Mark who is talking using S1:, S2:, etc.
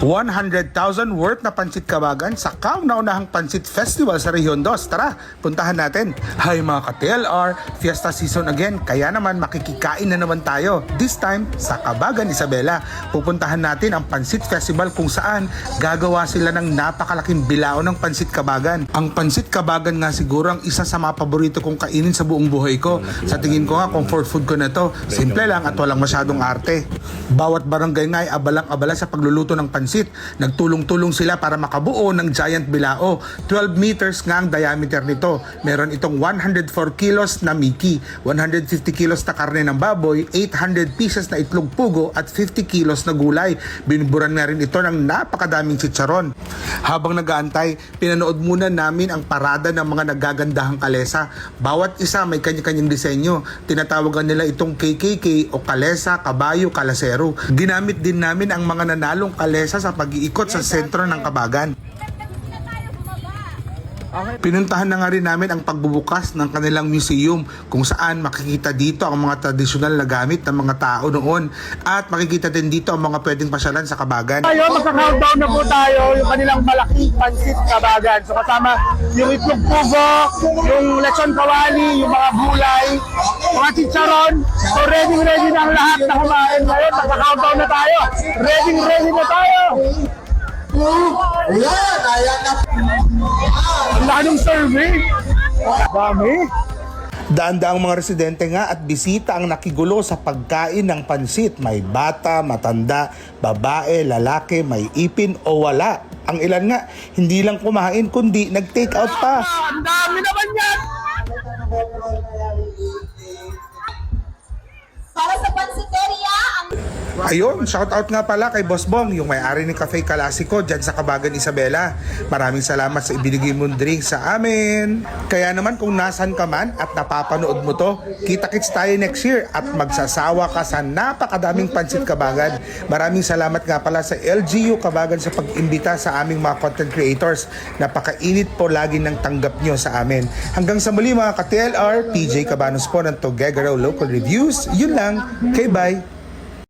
S1: 100,000 worth na pansit kabagan sa kauna-unahang pansit festival sa Region 2. Tara, puntahan natin. Hi mga ka-TLR, fiesta season again. Kaya naman makikikain na naman tayo. This time sa Kabagan Isabela. Pupuntahan natin ang pansit festival kung saan gagawa sila ng napakalaking bilao ng pansit kabagan. Ang pansit kabagan nga siguro ang isa sa mga paborito kong kainin sa buong buhay ko. Sa tingin ko nga comfort food ko na to. Simple lang at walang masyadong arte. Bawat barangay nga ay abalang-abala sa pagluluto ng pansit. Nagtulong-tulong sila para makabuo ng giant bilao. 12 meters nga ang diameter nito. Meron itong 104 kilos na miki, 150 kilos na karne ng baboy, 800 pieces na itlog pugo at 50 kilos na gulay. Binuburan na rin ito ng napakadaming chicharon. Habang nagaantay, pinanood muna namin ang parada ng mga nagagandahang kalesa. Bawat isa may kanya-kanyang disenyo. Tinatawagan nila itong KKK o kalesa, kabayo, kalasero. Ginamit din namin ang mga nanalong kalesa sa pag-iikot sa sentro ng kabagan. Pinuntahan na nga rin namin ang pagbubukas ng kanilang museum kung saan makikita dito ang mga tradisyonal na gamit ng mga tao noon at makikita din dito ang mga pwedeng pasyalan sa kabagan.
S2: Tayo, magka-countdown na po tayo yung kanilang malaking pansit kabagan. So kasama yung itlog pugo, yung lechon kawali, yung mga gulay, mga chicharon. So ready ready na ang lahat na kumain ngayon. Magka-countdown na tayo. Ready ready na tayo.
S3: Ayan, ayan na.
S2: Ang laki ng survey. Dami.
S1: Daan-daang mga residente nga at bisita ang nakigulo sa pagkain ng pansit. May bata, matanda, babae, lalaki, may ipin o wala. Ang ilan nga, hindi lang kumain kundi nag-take out pa.
S2: Ang dami naman
S1: Ayun, shout out nga pala kay Boss Bong, yung may-ari ng Cafe Classico dyan sa Kabagan Isabela. Maraming salamat sa ibinigay mong drink sa amin. Kaya naman kung nasan ka man at napapanood mo to, kita-kits tayo next year at magsasawa ka sa napakadaming pansit Kabagan. Maraming salamat nga pala sa LGU Kabagan sa pag-imbita sa aming mga content creators. Napakainit po lagi ng tanggap nyo sa amin. Hanggang sa muli mga ka-TLR, PJ Cabanos po ng Togegaro Local Reviews. Yun lang. Okay, bye.